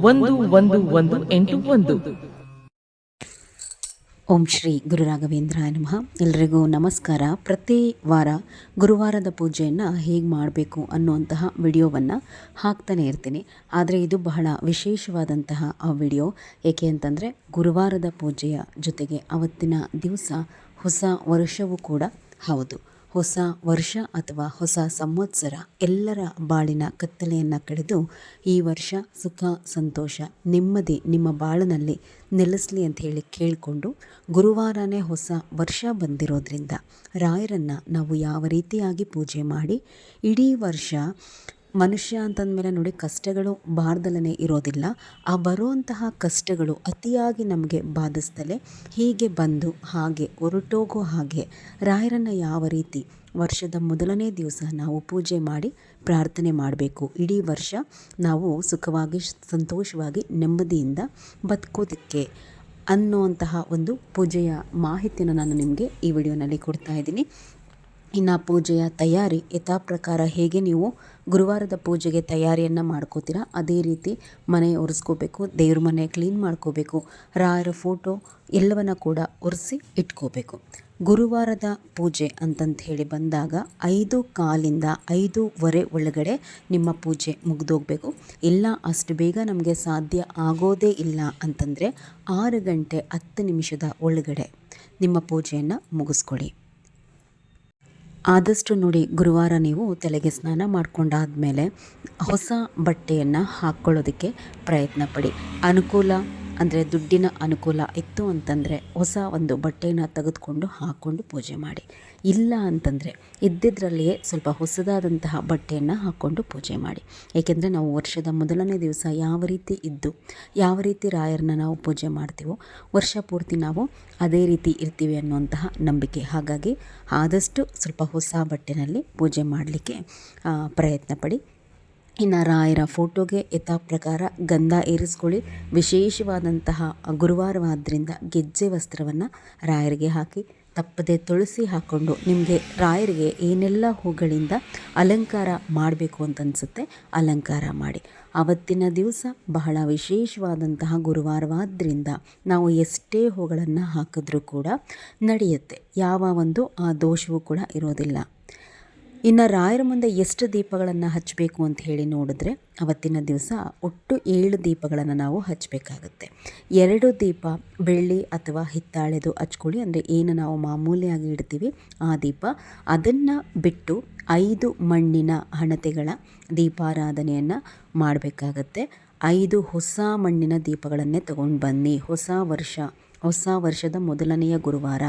ಒಂದು ಒಂದು ಒಂದು, ಎಂಟು, ಒಂದು. ಓಂ ಶ್ರೀ ಗುರು ರಾಘವೇಂದ್ರ ನಮಃ. ಎಲ್ರಿಗೂ ನಮಸ್ಕಾರ. ಪ್ರತಿ ವಾರ ಗುರುವಾರದ ಪೂಜೆಯನ್ನು ಹೇಗೆ ಮಾಡಬೇಕು ಅನ್ನುವಂತಹ ವಿಡಿಯೋವನ್ನು ಹಾಕ್ತಾನೆ ಇರ್ತೀನಿ. ಆದರೆ ಇದು ಬಹಳ ವಿಶೇಷವಾದಂತಹ ಆ ವಿಡಿಯೋ. ಏಕೆ ಅಂತಂದರೆ ಗುರುವಾರದ ಪೂಜೆಯ ಜೊತೆಗೆ ಅವತ್ತಿನ ದಿವಸ ಹೊಸ ವರ್ಷವೂ ಕೂಡ ಹೌದು. ಹೊಸ ವರ್ಷ ಅಥವಾ ಹೊಸ ಸಂವತ್ಸರ ಎಲ್ಲರ ಬಾಳಿನ ಕತ್ತಲೆಯನ್ನು ಕಳೆದು ಈ ವರ್ಷ ಸುಖ, ಸಂತೋಷ, ನೆಮ್ಮದಿ ನಿಮ್ಮ ಬಾಳಿನಲ್ಲಿ ನೆಲೆಸಲಿ ಅಂತ ಹೇಳಿ ಕೇಳಿಕೊಂಡು ಗುರುವಾರನೇ ಹೊಸ ವರ್ಷ ಬಂದಿರೋದ್ರಿಂದ ರಾಯರನ್ನು ನಾವು ಯಾವ ರೀತಿಯಾಗಿ ಪೂಜೆ ಮಾಡಿ ಇಡೀ ವರ್ಷ ಮನುಷ್ಯ ಅಂತಂದಮೇಲೆ ನೋಡಿ ಕಷ್ಟಗಳು ಬಾರ್ದಲೇ ಇರೋದಿಲ್ಲ. ಆ ಬರುವಂತಹ ಕಷ್ಟಗಳು ಅತಿಯಾಗಿ ನಮಗೆ ಬಾಧಿಸ್ತಲೇ. ಹೀಗೆ ಬಂದು ಹಾಗೆ ಹೊರಟೋಗೋ ಹಾಗೆ ರಾಯರನ್ನು ಯಾವ ರೀತಿ ವರ್ಷದ ಮೊದಲನೇ ದಿವಸ ನಾವು ಪೂಜೆ ಮಾಡಿ ಪ್ರಾರ್ಥನೆ ಮಾಡಬೇಕು. ಇಡೀ ವರ್ಷ ನಾವು ಸುಖವಾಗಿ, ಸಂತೋಷವಾಗಿ, ನೆಮ್ಮದಿಯಿಂದ ಬದುಕೋದಕ್ಕೆ ಅನ್ನುವಂತಹ ಒಂದು ಪೂಜೆಯ ಮಾಹಿತಿಯನ್ನು ನಾನು ನಿಮಗೆ ಈ ವಿಡಿಯೋನಲ್ಲಿ ಕೊಡ್ತಾ ಇದ್ದೀನಿ. ಇನ್ನು ಪೂಜೆಯ ತಯಾರಿ ಯಥಾ ಪ್ರಕಾರ ಹೇಗೆ ನೀವು ಗುರುವಾರದ ಪೂಜೆಗೆ ತಯಾರಿಯನ್ನು ಮಾಡ್ಕೋತೀರಾ, ಅದೇ ರೀತಿ ಮನೆ ಒರೆಸ್ಕೋಬೇಕು, ದೇವ್ರ ಮನೆ ಕ್ಲೀನ್ ಮಾಡ್ಕೋಬೇಕು, ರಾಯರ ಫೋಟೋ ಎಲ್ಲವನ್ನು ಕೂಡ ಒರೆಸಿ ಇಟ್ಕೋಬೇಕು. ಗುರುವಾರದ ಪೂಜೆ ಅಂತಂತ ಹೇಳಿ ಬಂದಾಗ ಐದು ಕಾಲಿಂದ ಐದೂವರೆ ಒಳಗಡೆ ನಿಮ್ಮ ಪೂಜೆ ಮುಗಿದೋಗ್ಬೇಕು. ಇಲ್ಲ, ಅಷ್ಟು ಬೇಗ ನಮಗೆ ಸಾಧ್ಯ ಆಗೋದೇ ಇಲ್ಲ ಅಂತಂದರೆ ಆರು ಗಂಟೆ ಹತ್ತು ನಿಮಿಷದ ಒಳಗಡೆ ನಿಮ್ಮ ಪೂಜೆಯನ್ನು ಮುಗಿಸ್ಕೊಳ್ಳಿ. ಆದಷ್ಟು ನೋಡಿ ಗುರುವಾರ ನೀವು ತಲೆಗೆ ಸ್ನಾನ ಮಾಡ್ಕೊಂಡಾದಮೇಲೆ ಹೊಸ ಬಟ್ಟೆಯನ್ನು ಹಾಕ್ಕೊಳ್ಳೋದಕ್ಕೆ ಪ್ರಯತ್ನ ಪಡಿ ಅನುಕೂಲ? ಅಂದರೆ ದುಡ್ಡಿನ ಅನುಕೂಲ ಇತ್ತು ಅಂತಂದರೆ ಹೊಸ ಒಂದು ಬಟ್ಟೆಯನ್ನು ತೆಗೆದುಕೊಂಡು ಹಾಕ್ಕೊಂಡು ಪೂಜೆ ಮಾಡಿ. ಇಲ್ಲ ಅಂತಂದರೆ ಇದ್ದಿದ್ರಲ್ಲಿಯೇ ಸ್ವಲ್ಪ ಹೊಸದಾದಂತಹ ಬಟ್ಟೆಯನ್ನು ಹಾಕ್ಕೊಂಡು ಪೂಜೆ ಮಾಡಿ. ಏಕೆಂದರೆ ನಾವು ವರ್ಷದ ಮೊದಲನೇ ದಿವಸ ಯಾವ ರೀತಿ ಇದ್ದು, ಯಾವ ರೀತಿ ರಾಯರನ್ನ ನಾವು ಪೂಜೆ ಮಾಡ್ತೀವೋ, ವರ್ಷ ಪೂರ್ತಿ ನಾವು ಅದೇ ರೀತಿ ಇರ್ತೀವಿ ಅನ್ನುವಂತಹ ನಂಬಿಕೆ. ಹಾಗಾಗಿ ಆದಷ್ಟು ಸ್ವಲ್ಪ ಹೊಸ ಬಟ್ಟೆನಲ್ಲಿ ಪೂಜೆ ಮಾಡಲಿಕ್ಕೆ ಪ್ರಯತ್ನ ಪಡಿ ಇನ್ನು ರಾಯರ ಫೋಟೋಗೆ ಯಥಾ ಪ್ರಕಾರ ಗಂಧ ಏರಿಸ್ಕೊಳ್ಳಿ. ವಿಶೇಷವಾದಂತಹ ಗುರುವಾರವಾದ್ದರಿಂದ ಗೆಜ್ಜೆ ವಸ್ತ್ರವನ್ನು ರಾಯರಿಗೆ ಹಾಕಿ, ತಪ್ಪದೆ ತುಳಸಿ ಹಾಕ್ಕೊಂಡು ನಿಮಗೆ ರಾಯರಿಗೆ ಏನೆಲ್ಲ ಹೂಗಳಿಂದ ಅಲಂಕಾರ ಮಾಡಬೇಕು ಅಂತ ಅನಿಸುತ್ತೆ, ಅಲಂಕಾರ ಮಾಡಿ. ಆವತ್ತಿನ ದಿವಸ ಬಹಳ ವಿಶೇಷವಾದಂತಹ ಗುರುವಾರವಾದ್ದರಿಂದ ನಾವು ಎಷ್ಟೇ ಹೂಗಳನ್ನು ಹಾಕಿದ್ರೂ ಕೂಡ ನಡೆಯುತ್ತೆ. ಯಾವ ಒಂದು ಆ ದೋಷವೂ ಕೂಡ ಇರೋದಿಲ್ಲ. ಇನ್ನು ರಾಯರ ಮುಂದೆ ಎಷ್ಟು ದೀಪಗಳನ್ನು ಹಚ್ಚಬೇಕು ಅಂತ ಹೇಳಿ ನೋಡಿದ್ರೆ ಅವತ್ತಿನ ದಿವಸ ಒಟ್ಟು ಏಳು ದೀಪಗಳನ್ನು ನಾವು ಹಚ್ಚಬೇಕಾಗುತ್ತೆ. ಎರಡು ದೀಪ, ಬೆಳ್ಳಿ ಅಥವಾ ಹಿತ್ತಾಳೆದು ಹಚ್ಕೊಳ್ಳಿ. ಅಂದರೆ ಏನು ನಾವು ಮಾಮೂಲಿಯಾಗಿ ಇಡ್ತೀವಿ, ಆ ದೀಪ. ಅದನ್ನು ಬಿಟ್ಟು ಐದು ಮಣ್ಣಿನ ಹಣತೆಗಳ ದೀಪಾರಾಧನೆಯನ್ನು ಮಾಡಬೇಕಾಗತ್ತೆ. ಐದು ಹೊಸ ಮಣ್ಣಿನ ದೀಪಗಳನ್ನೇ ತಗೊಂಡು ಬನ್ನಿ. ಹೊಸ ವರ್ಷ ಹೊಸ ವರ್ಷದ ಮೊದಲನೆಯ ಗುರುವಾರ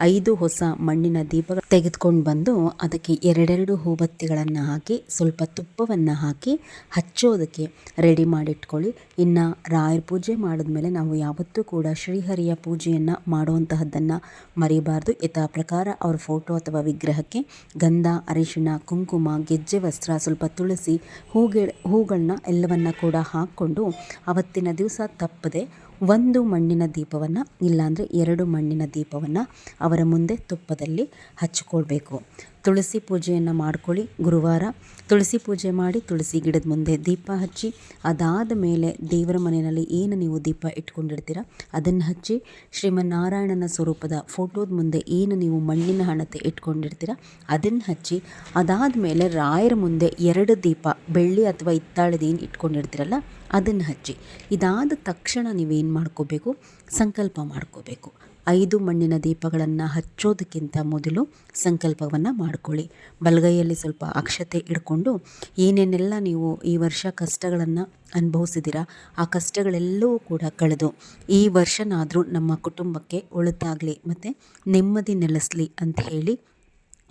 ಐದು ಹೊಸ ಮಣ್ಣಿನ ದೀಪ ತೆಗೆದುಕೊಂಡು ಬಂದು ಅದಕ್ಕೆ ಎರಡೆರಡು ಹೂಬತ್ತಿಗಳನ್ನು ಹಾಕಿ, ಸ್ವಲ್ಪ ತುಪ್ಪವನ್ನು ಹಾಕಿ ಹಚ್ಚೋದಕ್ಕೆ ರೆಡಿ ಮಾಡಿಟ್ಕೊಳ್ಳಿ. ಇನ್ನು ರಾಯರ ಪೂಜೆ ಮಾಡಿದ್ಮೇಲೆ ನಾವು ಯಾವತ್ತೂ ಕೂಡ ಶ್ರೀಹರಿಯ ಪೂಜೆಯನ್ನು ಮಾಡುವಂತಹದ್ದನ್ನು ಮರಿಬಾರ್ದು. ಯಥಾ ಪ್ರಕಾರ ಅವ್ರ ಫೋಟೋ ಅಥವಾ ವಿಗ್ರಹಕ್ಕೆ ಗಂಧ, ಅರಿಶಿಣ, ಕುಂಕುಮ, ಗೆಜ್ಜೆ, ವಸ್ತ್ರ, ಸ್ವಲ್ಪ ತುಳಸಿ, ಹೂಗೆ ಹೂಗಳನ್ನ ಎಲ್ಲವನ್ನ ಕೂಡ ಹಾಕ್ಕೊಂಡು ಅವತ್ತಿನ ದಿವಸ ತಪ್ಪದೆ ಒಂದು ಮಣ್ಣಿನ ದೀಪವನ್ನು ಇಲ್ಲಾಂದರೆ ಎರಡು ಮಣ್ಣಿನ ದೀಪವನ್ನು ಅವರ ಮುಂದೆ ತುಪ್ಪದಲ್ಲಿ ಹಚ್ಚಿಕೊಳ್ಬೇಕು ತುಳಸಿ ಪೂಜೆಯನ್ನು ಮಾಡ್ಕೊಳ್ಳಿ ಗುರುವಾರ. ತುಳಸಿ ಪೂಜೆ ಮಾಡಿ ತುಳಸಿ ಗಿಡದ ಮುಂದೆ ದೀಪ ಹಚ್ಚಿ, ಅದಾದ ಮೇಲೆ ದೇವರ ಮನೆಯಲ್ಲಿ ಏನು ನೀವು ದೀಪ ಇಟ್ಕೊಂಡಿರ್ತೀರ ಅದನ್ನು ಹಚ್ಚಿ, ಶ್ರೀಮನ್ನಾರಾಯಣನ ಸ್ವರೂಪದ ಫೋಟೋದ ಮುಂದೆ ಏನು ನೀವು ಮಣ್ಣಿನ ಹಣತೆ ಇಟ್ಕೊಂಡಿರ್ತೀರ ಅದನ್ನು ಹಚ್ಚಿ, ಅದಾದ ಮೇಲೆ ರಾಯರ ಮುಂದೆ ಎರಡು ದೀಪ, ಬೆಳ್ಳಿ ಅಥವಾ ಇತ್ತಾಳದೇನು ಇಟ್ಕೊಂಡಿರ್ತೀರಲ್ಲ ಅದನ್ನು ಹಚ್ಚಿ, ಇದಾದ ತಕ್ಷಣ ನೀವೇನು ಮಾಡ್ಕೋಬೇಕು? ಸಂಕಲ್ಪ ಮಾಡ್ಕೋಬೇಕು. ಐದು ಮಣ್ಣಿನ ದೀಪಗಳನ್ನು ಹಚ್ಚೋದಕ್ಕಿಂತ ಮೊದಲು ಸಂಕಲ್ಪವನ್ನು ಮಾಡಿಕೊಳ್ಳಿ. ಬಲಗೈಯಲ್ಲಿ ಸ್ವಲ್ಪ ಅಕ್ಷತೆ ಇಟ್ಕೊಂಡು ಏನೇನೆಲ್ಲ ನೀವು ಈ ವರ್ಷ ಕಷ್ಟಗಳನ್ನು ಅನುಭವಿಸಿದ್ದೀರಾ ಆ ಕಷ್ಟಗಳೆಲ್ಲವೂ ಕೂಡ ಕಳೆದು ಈ ವರ್ಷನಾದರೂ ನಮ್ಮ ಕುಟುಂಬಕ್ಕೆ ಒಳಿತಾಗಲಿ ಮತ್ತು ನೆಮ್ಮದಿ ನೆಲೆಸಲಿ ಅಂತ ಹೇಳಿ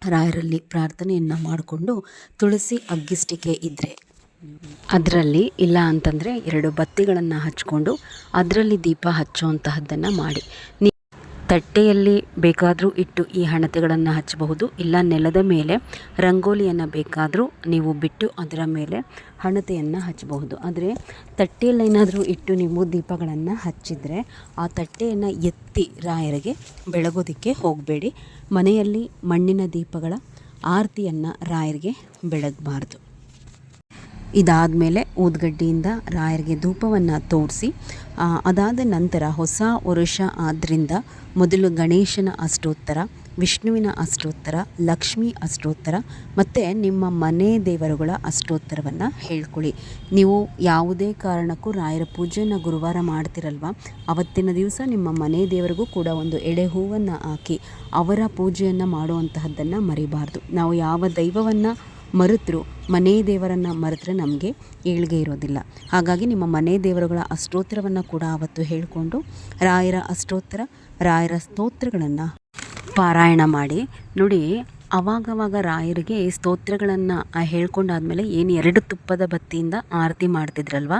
ರಾಯರಲ್ಲಿ ಪ್ರಾರ್ಥನೆಯನ್ನು ಮಾಡಿಕೊಂಡು ತುಳಸಿ ಅಗ್ಗಿಸ್ಟಿಕೆ ಇದ್ದರೆ ಅದರಲ್ಲಿ ಇಲ್ಲ ಅಂತಂದರೆ ಎರಡು ಬತ್ತಿಗಳನ್ನು ಹಚ್ಕೊಂಡು ಅದರಲ್ಲಿ ದೀಪ ಹಚ್ಚುವಂತಹದ್ದನ್ನು ಮಾಡಿ. ತಟ್ಟೆಯಲ್ಲಿ ಬೇಕಾದರೂ ಇಟ್ಟು ಈ ಹಣತೆಗಳನ್ನು ಹಚ್ಚಬಹುದು. ಇಲ್ಲ, ನೆಲದ ಮೇಲೆ ರಂಗೋಲಿಯನ್ನು ಬೇಕಾದರೂ ನೀವು ಬಿಟ್ಟು ಅದರ ಮೇಲೆ ಹಣತೆಯನ್ನು ಹಚ್ಚಬಹುದು. ಆದರೆ ತಟ್ಟೆಯಲ್ಲಿ ಏನಾದರೂ ಇಟ್ಟು ನೀವು ದೀಪಗಳನ್ನು ಹಚ್ಚಿದರೆ ಆ ತಟ್ಟೆಯನ್ನು ಎತ್ತಿ ರಾಯರಿಗೆ ಬೆಳಗೋದಕ್ಕೆ ಹೋಗಬೇಡಿ. ಮನೆಯಲ್ಲಿ ಮಣ್ಣಿನ ದೀಪಗಳ ಆರತಿಯನ್ನು ರಾಯರಿಗೆ ಬೆಳಗಬಾರ್ದು. ಇದಾದ ಮೇಲೆ ಊದ್ಗಡ್ಡಿಯಿಂದ ರಾಯರಿಗೆ ಧೂಪವನ್ನು ತೋರಿಸಿ ಅದಾದ ನಂತರ ಹೊಸ ವರುಷ ಆದ್ದರಿಂದ ಮೊದಲು ಗಣೇಶನ ಅಷ್ಟೋತ್ತರ, ವಿಷ್ಣುವಿನ ಅಷ್ಟೋತ್ತರ, ಲಕ್ಷ್ಮಿ ಅಷ್ಟೋತ್ತರ ಮತ್ತು ನಿಮ್ಮ ಮನೆ ದೇವರುಗಳ ಅಷ್ಟೋತ್ತರವನ್ನು ಹೇಳ್ಕೊಳ್ಳಿ. ನೀವು ಯಾವುದೇ ಕಾರಣಕ್ಕೂ ರಾಯರ ಪೂಜೆಯನ್ನು ಗುರುವಾರ ಮಾಡ್ತಿರಲ್ವ? ಅವತ್ತಿನ ದಿವಸ ನಿಮ್ಮ ಮನೆ ದೇವರಿಗೂ ಕೂಡ ಒಂದು ಎಳೆ ಹೂವನ್ನು ಹಾಕಿ ಅವರ ಪೂಜೆಯನ್ನು ಮಾಡುವಂತಹದ್ದನ್ನು ಮರಿಬಾರ್ದು. ನಾವು ಯಾವ ದೈವವನ್ನು ಮರೆತರು. ಮನೆ ದೇವರನ್ನು ಮರೆತರೆ ನಮಗೆ ಏಳ್ಗೆ ಇರೋದಿಲ್ಲ. ಹಾಗಾಗಿ ನಿಮ್ಮ ಮನೆ ದೇವರುಗಳ ಅಷ್ಟೋತ್ತರವನ್ನು ಕೂಡ ಆವತ್ತು ಹೇಳಿಕೊಂಡು ರಾಯರ ಅಷ್ಟೋತ್ತರ, ರಾಯರ ಸ್ತೋತ್ರಗಳನ್ನು ಪಾರಾಯಣ ಮಾಡಿ. ನೋಡಿ ಅವಾಗವಾಗ ರಾಯರಿಗೆ ಸ್ತೋತ್ರಗಳನ್ನು ಹೇಳ್ಕೊಂಡಾದ್ಮೇಲೆ ಏನು ಎರಡು ತುಪ್ಪದ ಬತ್ತಿಯಿಂದ ಆರತಿ ಮಾಡ್ತಿದ್ರಲ್ವ?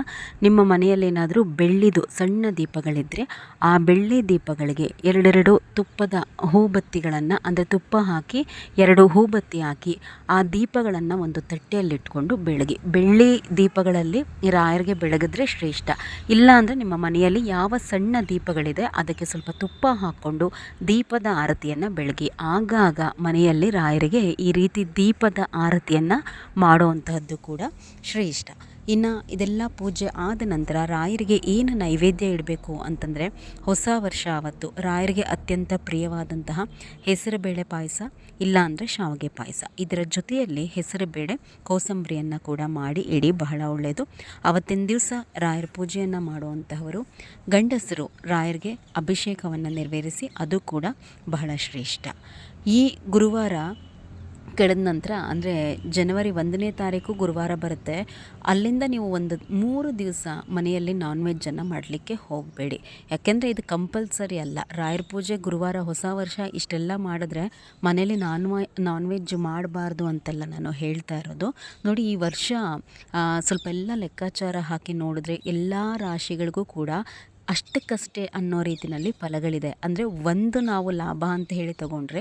ನಿಮ್ಮ ಮನೆಯಲ್ಲಿ ಏನಾದರೂ ಬೆಳ್ಳಿದು ಸಣ್ಣ ದೀಪಗಳಿದ್ದರೆ ಆ ಬೆಳ್ಳಿ ದೀಪಗಳಿಗೆ ಎರಡೆರಡು ತುಪ್ಪದ ಹೂಬತ್ತಿಗಳನ್ನು ಅಂದರೆ ತುಪ್ಪ ಹಾಕಿ, ಎರಡು ಹೂಬತ್ತಿ ಹಾಕಿ ಆ ದೀಪಗಳನ್ನು ಒಂದು ತಟ್ಟೆಯಲ್ಲಿಟ್ಕೊಂಡು ಬೆಳಗಿ. ಬೆಳ್ಳಿ ದೀಪಗಳಲ್ಲಿ ರಾಯರಿಗೆ ಬೆಳಗಿದ್ರೆ ಶ್ರೇಷ್ಠ. ಇಲ್ಲ ಅಂದರೆ ನಿಮ್ಮ ಮನೆಯಲ್ಲಿ ಯಾವ ಸಣ್ಣ ದೀಪಗಳಿದೆ, ಅದಕ್ಕೆ ಸ್ವಲ್ಪ ತುಪ್ಪ ಹಾಕ್ಕೊಂಡು ದೀಪದ ಆರತಿಯನ್ನು ಬೆಳಗಿ. ಆಗಾಗ ಮನೆಯಲ್ಲಿ ರಾಯರಿಗೆ ಈ ರೀತಿ ದೀಪದ ಆರತಿಯನ್ನು ಮಾಡುವಂತಹದ್ದು ಕೂಡ ಶ್ರೇಷ್ಠ. ಇನ್ನು ಇದೆಲ್ಲ ಪೂಜೆ ಆದ ನಂತರ ರಾಯರಿಗೆ ಏನು ನೈವೇದ್ಯ ಇಡಬೇಕು ಅಂತಂದರೆ ಹೊಸ ವರ್ಷ ಆವತ್ತು ರಾಯರಿಗೆ ಅತ್ಯಂತ ಪ್ರಿಯವಾದಂತಹ ಹೆಸರುಬೇಳೆ ಪಾಯಸ ಇಲ್ಲಾಂದರೆ ಶಾವಿಗೆ ಪಾಯಸ. ಇದರ ಜೊತೆಯಲ್ಲಿ ಹೆಸರುಬೇಳೆ ಕೋಸಂಬರಿಯನ್ನು ಕೂಡ ಮಾಡಿ ಇಡಿ ಬಹಳ ಒಳ್ಳೆಯದು ಅವತ್ತಿನ ದಿವಸ ರಾಯರ ಪೂಜೆಯನ್ನು ಮಾಡುವಂತಹವರು ಗಂಡಸರು ರಾಯರಿಗೆ ಅಭಿಷೇಕವನ್ನು ನೆರವೇರಿಸಿ ಅದು ಕೂಡ ಬಹಳ ಶ್ರೇಷ್ಠ. ಈ ಗುರುವಾರ ಕಳೆದ ನಂತರ, ಅಂದರೆ ಜನವರಿ ಒಂದನೇ ತಾರೀಕು ಗುರುವಾರ ಬರುತ್ತೆ. ಅಲ್ಲಿಂದ ನೀವು ಒಂದು ಮೂರು ದಿವಸ ಮನೆಯಲ್ಲಿ ನಾನ್ ವೆಜ್ಜನ್ನು ಮಾಡಲಿಕ್ಕೆ ಹೋಗಬೇಡಿ. ಯಾಕೆಂದರೆ ಇದು ಕಂಪಲ್ಸರಿ ಅಲ್ಲ. ರಾಯರ ಪೂಜೆ ಗುರುವಾರ ಹೊಸ ವರ್ಷ, ಇಷ್ಟೆಲ್ಲ ಮಾಡಿದ್ರೆ ಮನೆಯಲ್ಲಿ ನಾನ್ ನಾನ್ ವೆಜ್ ಮಾಡಬಾರ್ದು ಅಂತೆಲ್ಲ ನಾನು ಹೇಳ್ತಾ ಇರೋದು. ನೋಡಿ, ಈ ವರ್ಷ ಸ್ವಲ್ಪ ಎಲ್ಲ ಲೆಕ್ಕಾಚಾರ ಹಾಕಿ ನೋಡಿದ್ರೆ ಎಲ್ಲ ರಾಶಿಗಳಿಗೂ ಕೂಡ ಅಷ್ಟಕ್ಕಷ್ಟೇ ಅನ್ನೋ ರೀತಿಯಲ್ಲಿ ಫಲಗಳಿದೆ. ಅಂದರೆ ಒಂದು ನಾವು ಲಾಭ ಅಂತ ಹೇಳಿ ತಗೊಂಡ್ರೆ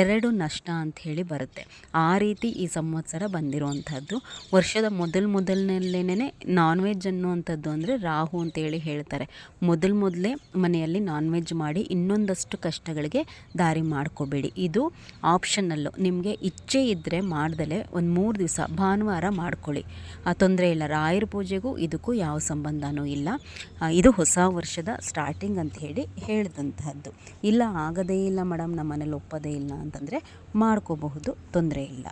ಎರಡು ನಷ್ಟ ಅಂತ ಹೇಳಿ ಬರುತ್ತೆ. ಆ ರೀತಿ ಈ ಸಂವತ್ಸರ ಬಂದಿರುವಂಥದ್ದು. ವರ್ಷದ ಮೊದಲು ಮೊದಲನಲ್ಲೇನೇ ನಾನ್ ವೆಜ್ ಅನ್ನುವಂಥದ್ದು ಅಂದರೆ ರಾಹು ಅಂತೇಳಿ ಹೇಳ್ತಾರೆ. ಮೊದಲು ಮೊದಲೇ ಮನೆಯಲ್ಲಿ ನಾನ್ ವೆಜ್ ಮಾಡಿ ಇನ್ನೊಂದಷ್ಟು ಕಷ್ಟಗಳಿಗೆ ದಾರಿ ಮಾಡ್ಕೋಬೇಡಿ. ಇದು ಆಪ್ಷನಲ್ಲು ನಿಮಗೆ ಇಚ್ಛೆ ಇದ್ದರೆ ಮಾಡ್ದಲೇ ಒಂದು ಮೂರು ದಿವಸ ಭಾನುವಾರ ಮಾಡ್ಕೊಳ್ಳಿ. ತೊಂದರೆ ಇಲ್ಲ. ರಾಯರ ಪೂಜೆಗೂ ಇದಕ್ಕೂ ಯಾವ ಸಂಬಂಧನೂ ಇಲ್ಲ. ಇದು ಹೊಸ ವರ್ಷದ ಸ್ಟಾರ್ಟಿಂಗ್ ಅಂತ ಹೇಳಿ ಹೇಳಿದಂತಹದ್ದು. ಇಲ್ಲ, ಆಗದೇ ಇಲ್ಲ ಮೇಡಮ್ ನಮ್ಮ ಮನೇಲಿ ಒಪ್ಪೋದೇ ಇಲ್ಲ ಅಂತಂದರೆ ಮಾಡ್ಕೋಬಹುದು, ತೊಂದರೆ ಇಲ್ಲ.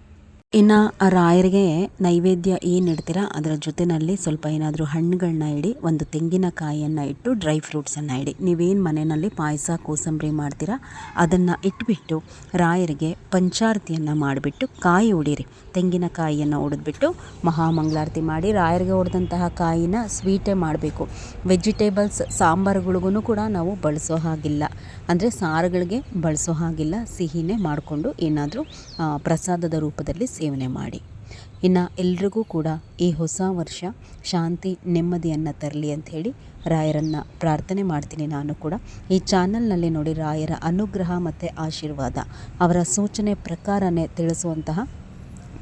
ಇನ್ನು ರಾಯರಿಗೆ ನೈವೇದ್ಯ ಏನು ಇಡ್ತೀರ, ಅದರ ಜೊತೆಯಲ್ಲಿ ಸ್ವಲ್ಪ ಏನಾದರೂ ಹಣ್ಣುಗಳನ್ನ ಇಡಿ, ಒಂದು ತೆಂಗಿನಕಾಯಿಯನ್ನು ಇಟ್ಟು ಡ್ರೈ ಫ್ರೂಟ್ಸನ್ನು ಇಡಿ. ನೀವೇನು ಮನೆಯಲ್ಲಿ ಪಾಯಸ, ಕೋಸಂಬರಿ ಮಾಡ್ತೀರಾ, ಅದನ್ನು ಇಟ್ಬಿಟ್ಟು ರಾಯರಿಗೆ ಪಂಚಾರತಿಯನ್ನು ಮಾಡಿಬಿಟ್ಟು ಕಾಯಿ ಹೊಡೀರಿ. ತೆಂಗಿನಕಾಯಿಯನ್ನು ಹೊಡೆದ್ಬಿಟ್ಟು ಮಹಾಮಂಗಳಾರತಿ ಮಾಡಿ ರಾಯರಿಗೆ ಹೊಡೆದಂತಹ ಕಾಯಿನ ಸ್ವೀಟೇ ಮಾಡಬೇಕು. ವೆಜಿಟೇಬಲ್ಸ್ ಸಾಂಬಾರುಗಳಿಗೂ ಕೂಡ ನಾವು ಬಳಸೋ ಹಾಗಿಲ್ಲ. ಅಂದರೆ ಸಾರುಗಳಿಗೆ ಬಳಸೋ ಹಾಗಿಲ್ಲ, ಸಿಹಿನೇ ಮಾಡಿಕೊಂಡು ಏನಾದರೂ ಪ್ರಸಾದದ ರೂಪದಲ್ಲಿ ಸೇವನೆ ಮಾಡಿ. ಇನ್ನು ಎಲ್ರಿಗೂ ಕೂಡ ಈ ಹೊಸ ವರ್ಷ ಶಾಂತಿ, ನೆಮ್ಮದಿಯನ್ನು ತರಲಿ ಹೇಳಿ ರಾಯರನ್ನು ಪ್ರಾರ್ಥನೆ ಮಾಡ್ತೀನಿ ನಾನು ಕೂಡ. ಈ ಚಾನಲ್ನಲ್ಲಿ ನೋಡಿ ರಾಯರ ಅನುಗ್ರಹ ಮತ್ತು ಆಶೀರ್ವಾದ. ಅವರ ಸೂಚನೆ ಪ್ರಕಾರನೇ ತಿಳಿಸುವಂತಹ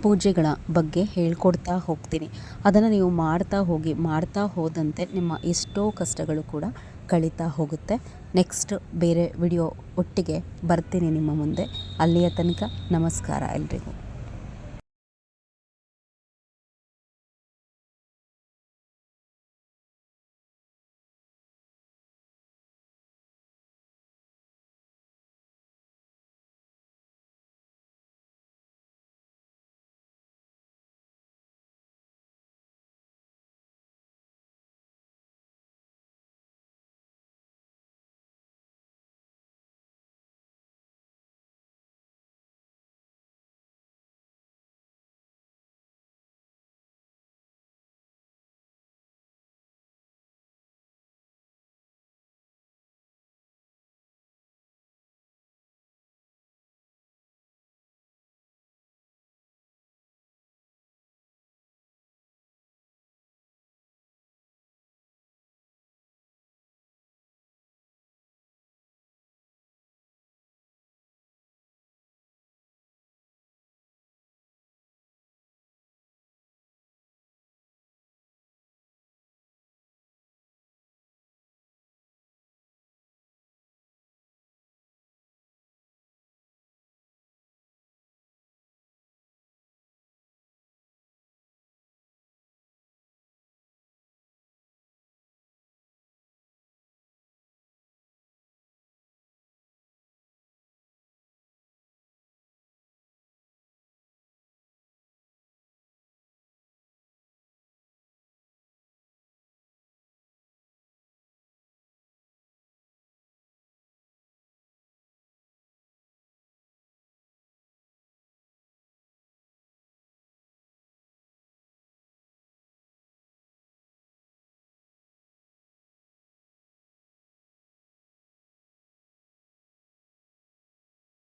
ಪೂಜೆಗಳ ಬಗ್ಗೆ ಹೇಳ್ಕೊಡ್ತಾ ಹೋಗ್ತೀನಿ. ಅದನ್ನು ನೀವು ಮಾಡ್ತಾ ಹೋಗಿ, ಮಾಡ್ತಾ ಹೋದಂತೆ ನಿಮ್ಮ ಎಷ್ಟೋ ಕಷ್ಟಗಳು ಕೂಡ ಕಳೀತಾ ಹೋಗುತ್ತೆ. ನೆಕ್ಸ್ಟ್ ಬೇರೆ ವಿಡಿಯೋ ಒಟ್ಟಿಗೆ ಬರ್ತೀನಿ ನಿಮ್ಮ ಮುಂದೆ. ಅಲ್ಲಿಯ ತನಕ ನಮಸ್ಕಾರ ಎಲ್ರಿಗೂ.